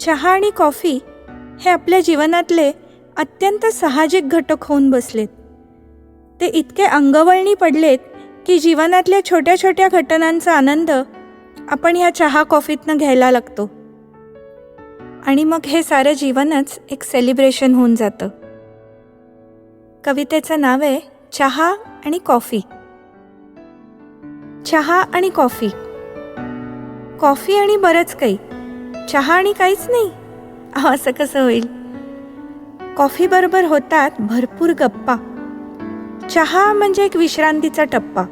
चहा आणि कॉफी हे आपल्या जीवनातले अत्यंत साहजिक घटक होऊन बसलेत. ते इतके अंगवळणी पडलेत की जीवनातल्या छोट्या छोट्या घटनांचा आनंद आपण ह्या चहा कॉफीतनं घ्यायला लागतो. आणि मग हे सारं जीवनच एक सेलिब्रेशन होऊन जातं. कवितेचं नाव आहे चहा आणि कॉफी. चहा आणि कॉफी. कॉफी आणि बरंच काही. चहा आणि काहीच नाही. असं कसं होईल? कॉफीबरोबर होतात भरपूर गप्पा. चहा म्हणजे एक विश्रांतीचा टप्पा.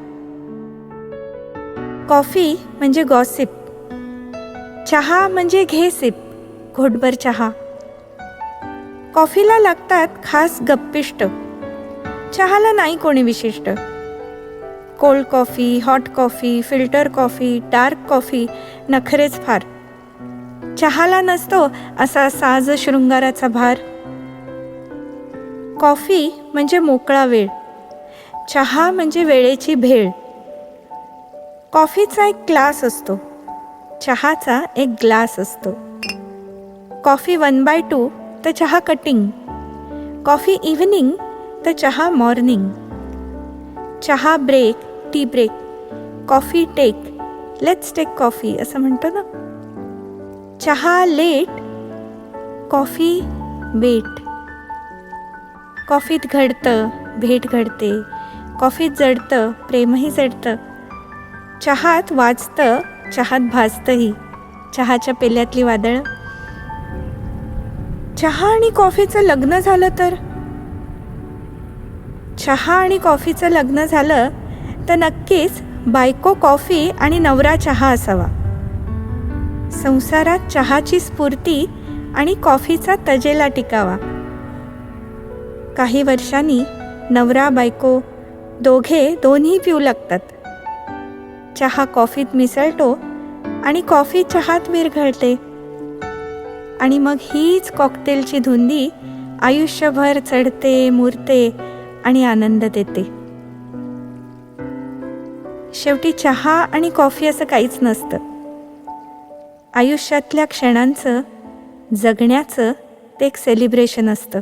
कॉफी म्हणजे गॉसिप. चहा म्हणजे घे सिप घोटभर चहा. कॉफीला लागतात खास गप्पिष्ट. चहाला नाही कोणी विशिष्ट. Cold coffee hot coffee filter coffee dark coffee नखरेच फार. चहाला नसतो असा साज शृंगाराचा भार. कॉफी म्हणजे मोकळा वेळ. चहा म्हणजे वेळेची भेळ. कॉफीचा एक ग्लास असतो. चहाचा एक ग्लास असतो. कॉफी वन बाय टू तर चहा कटिंग. कॉफी इव्हनिंग तर चहा मॉर्निंग. चहा break tea break. Coffee take. Let's take coffee असं म्हणतो ना? चहा लेट कॉफी बेट. कॉफीत घडतं भेट घडते. कॉफीत जडतं प्रेमही जडतं. चहात वाजतं चहात भाजतंही. चहाच्या पेल्यातली वादळं. चहा आणि कॉफीचं लग्न झालं तर? चहा आणि कॉफीचं लग्न झालं तर नक्कीच बायको कॉफी आणि नवरा चहा असावा. संसारात चहाची स्फूर्ती आणि कॉफीचा तजेला टिकावा. काही वर्षांनी नवरा बायको दोघे दोन्ही पिऊ लागतात. चहा कॉफीत मिसळतो आणि कॉफी चहात विरघळते. आणि मग हीच कॉकटेलची धुंदी आयुष्यभर चढते मुरते आणि आनंद देते. शेवटी चहा आणि कॉफी असं काहीच नसतं. आयुष्यातल्या क्षणांचं जगण्याचं ते एक सेलिब्रेशन असतं.